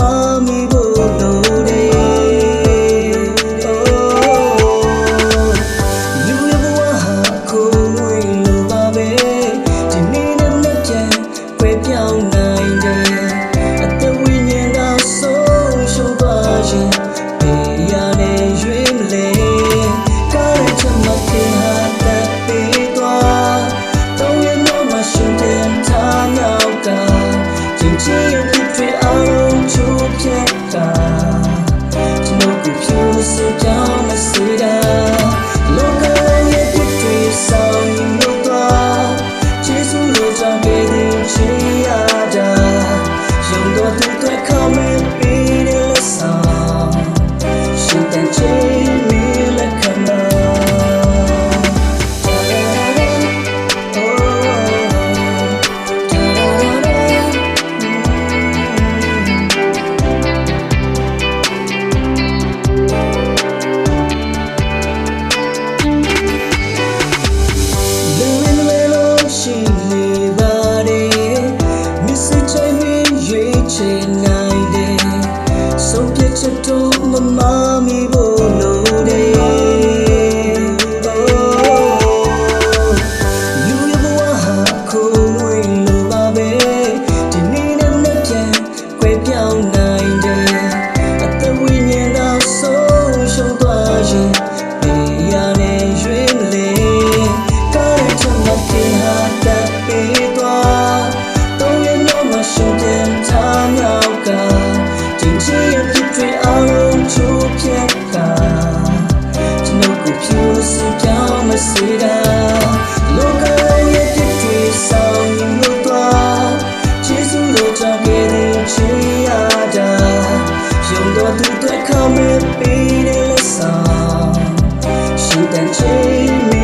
আমি বল မမမီဖို့လို့တယ်လူရဘဝဟာခုံဝင်လို့ပါပဲဒီနေ့နဲ့နဲ့ပြန်ခွဲပြောင်းနိုင်တယ်အသက်ဝိညာဉ်တော့ဆုံးရှုံးသွားရင်နေရာနဲ့ရွေးမလဲကားရဲ့ချမ်းသာတင်ဟာတက်ပြီးသွားတော့ရညမှာရှင်တယ် that come with beating song. She can change me.